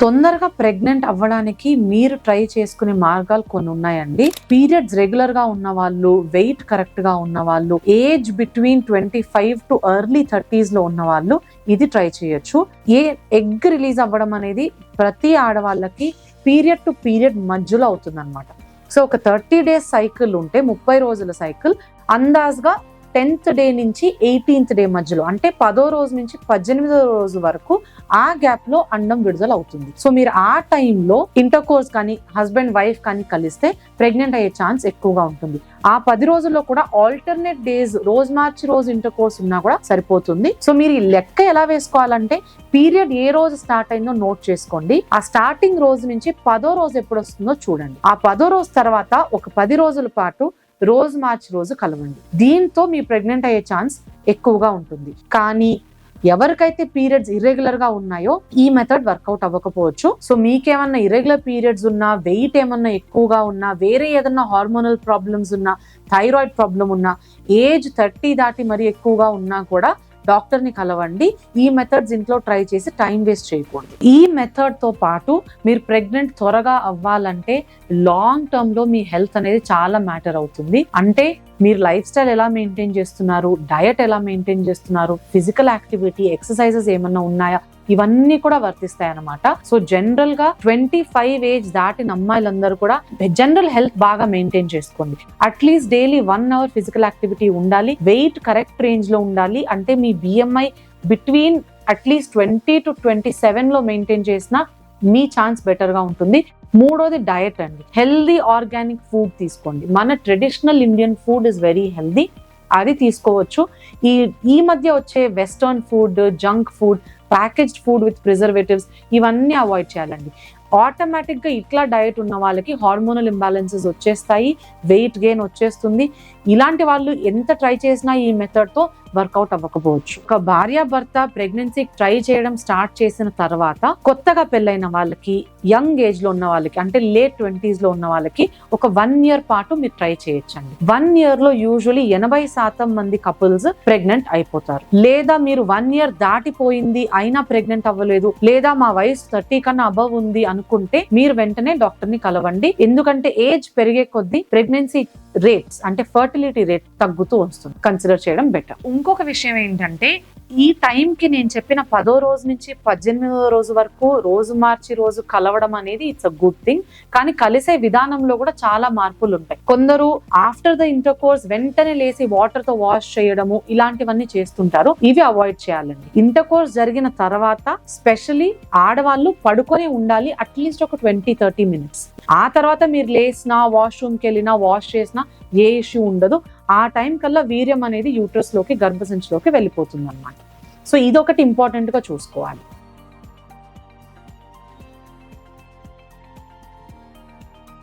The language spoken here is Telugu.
తొందరగా ప్రెగ్నెంట్ అవ్వడానికి మీరు ట్రై చేసుకునే మార్గాలు కొన్ని ఉన్నాయండి. పీరియడ్స్ రెగ్యులర్గా ఉన్న వాళ్ళు వెయిట్ కరెక్ట్గా ఉన్న వాళ్ళు age between twenty five to early థర్టీస్లో ఉన్న వాళ్ళు ఇది ట్రై చేయొచ్చు. ఏ ఎగ్ రిలీజ్ అవ్వడం అనేది ప్రతి ఆడవాళ్ళకి పీరియడ్ టు పీరియడ్ మధ్యలో అవుతుంది సో ఒక థర్టీ డేస్ సైకిల్ ఉంటే ముప్పై రోజుల సైకిల్ అందాజ్గా టెన్త్ డే నుంచి ఎయిటీన్త్ డే మధ్యలో అంటే పదో రోజు నుంచి పద్దెనిమిదో రోజు వరకు ఆ గ్యాప్లో అండం విడుదల అవుతుంది. సో మీరు ఆ టైంలో ఇంటర్ కోర్స్ కానీ హస్బెండ్ వైఫ్ కానీ కలిస్తే ప్రెగ్నెంట్ అయ్యే ఛాన్స్ ఎక్కువగా ఉంటుంది. ఆ పది రోజుల్లో కూడా ఆల్టర్నేట్ డేస్ రోజు మార్చి రోజు ఇంటర్ కోర్స్ ఉన్నా కూడా సరిపోతుంది. సో మీరు ఈ లెక్క ఎలా వేసుకోవాలంటే పీరియడ్ ఏ రోజు స్టార్ట్ అయిందో నోట్ చేసుకోండి. ఆ స్టార్టింగ్ రోజు నుంచి పదో రోజు ఎప్పుడు వస్తుందో చూడండి. ఆ పదో రోజు తర్వాత ఒక పది రోజుల పాటు రోజు మార్చి రోజు కలవండి. దీంతో మీ ప్రెగ్నెంట్ అయ్యే ఛాన్స్ ఎక్కువగా ఉంటుంది. కానీ ఎవరికైతే పీరియడ్స్ ఇర్రెగ్యులర్గా ఉన్నాయో ఈ మెథడ్ వర్కౌట్ అవ్వకపోవచ్చు. సో మీకేమన్నా ఇర్రెగ్యులర్ పీరియడ్స్ ఉన్నా వెయిట్ ఏమన్నా ఎక్కువగా ఉన్నా వేరే ఏదన్నా హార్మోనల్ ప్రాబ్లమ్స్ ఉన్నా థైరాయిడ్ ప్రాబ్లం ఉన్నా ఏజ్ థర్టీ దాటి మరి ఎక్కువగా ఉన్నా కూడా డాక్టర్ని కలవండి. ఈ మెథడ్స్ ఇంట్లో ట్రై చేసి టైం వేస్ట్ చేయకూడదు. ఈ మెథడ్తో పాటు మీరు ప్రెగ్నెంట్ త్వరగా అవ్వాలంటే లాంగ్ టర్మ్లో మీ హెల్త్ అనేది చాలా మ్యాటర్ అవుతుంది. అంటే మీరు లైఫ్ స్టైల్ ఎలా మెయింటైన్ చేస్తున్నారు? డయట్ ఎలా మెయింటైన్ చేస్తున్నారు? ఫిజికల్ యాక్టివిటీ ఎక్సర్సైజెస్ ఏమన్నా ఉన్నాయా? ఇవన్నీ కూడా వర్తిస్తాయి అనమాట సో జనరల్గా ట్వంటీ ఫైవ్ ఏజ్ దాటిన అమ్మాయిలందరూ కూడా జనరల్ హెల్త్ బాగా మెయింటైన్ చేసుకోండి. At least daily one hour physical activity ఉండాలి. వెయిట్ కరెక్ట్ రేంజ్లో ఉండాలి. అంటే మీ BMI between at least twenty to twenty సెవెన్లో మెయింటైన్ చేసిన మీ ఛాన్స్ బెటర్గా ఉంటుంది. మూడోది డయట్ అండి. హెల్దీ ఆర్గానిక్ ఫుడ్ తీసుకోండి. మన traditional Indian food is very healthy అది తీసుకోవచ్చు. ఈ ఈ మధ్య వచ్చే western food junk food packaged food with preservatives ఇవన్నీ అవాయిడ్ చేయాలండి. ఆటోమేటిక్గా ఇట్లా డయట్ ఉన్న వాళ్ళకి హార్మోనల్ ఇంబ్యాలెన్సెస్ వచ్చేస్తాయి వెయిట్ గెయిన్ వచ్చేస్తుంది. ఇలాంటి వాళ్ళు ఎంత ట్రై చేసినా ఈ మెథడ్తో వర్కౌట్ అవ్వకపోవచ్చు. ఒక భార్య భర్త ప్రెగ్నెన్సీ ట్రై చేయడం స్టార్ట్ చేసిన తర్వాత కొత్తగా పెళ్ళైన వాళ్ళకి యంగ్ ఏజ్లో ఉన్న వాళ్ళకి అంటే లేట్ ట్వంటీస్లో ఉన్న వాళ్ళకి ఒక వన్ ఇయర్ పాటు మీరు ట్రై చేయొచ్చండి. వన్ ఇయర్లో యూజువలీ ఎనభై శాతం మంది కపుల్స్ ప్రెగ్నెంట్ అయిపోతారు. లేదా మీరు వన్ ఇయర్ దాటిపోయింది అయినా ప్రెగ్నెంట్ అవ్వలేదు లేదా మా వయసు థర్టీ కన్నా అబవ్ ఉంది అనుకుంటే మీరు వెంటనే డాక్టర్ని కలవండి. ఎందుకంటే ఏజ్ పెరిగే కొద్దీ ప్రెగ్నెన్సీ రేట్స్ అంటే ఫర్టిలిటీ రేట్ తగ్గుతూ వస్తుంది. కన్సిడర్ చేయడం బెటర్. ఇంకొక విషయం ఏంటంటే ఈ టైంకి నేను చెప్పిన పదో రోజు నుంచి పద్దెనిమిదో రోజు వరకు రోజు మార్చి రోజు కలవడం అనేది ఇట్స్ అ గుడ్ థింగ్. కానీ కలిసే విధానంలో కూడా చాలా మార్పులు ఉంటాయి. కొందరు ఆఫ్టర్ ద ఇంటర్ కోర్స్ వెంటనే లేసి వాటర్తో వాష్ చేయడము ఇలాంటివన్నీ చేస్తుంటారు. ఇవి అవాయిడ్ చేయాలండి. ఇంటర్ కోర్స్ జరిగిన తర్వాత స్పెషలీ ఆడవాళ్ళు పడుకొని ఉండాలి అట్లీస్ట్ ఒక ట్వంటీ థర్టీ మినిట్స్. ఆ తర్వాత మీరు లేసినా వాష్రూమ్కి వెళ్ళినా వాష్ చేసినా ఏ ఇష్యూ ఉండదు. ఆ టైం కల్లా వీర్యం అనేది యూట్రస్లోకి గర్భసంచిలోకి వెళ్ళిపోతుంది అనమాట సో ఇదొకటి ఇంపార్టెంట్గా చూసుకోవాలి.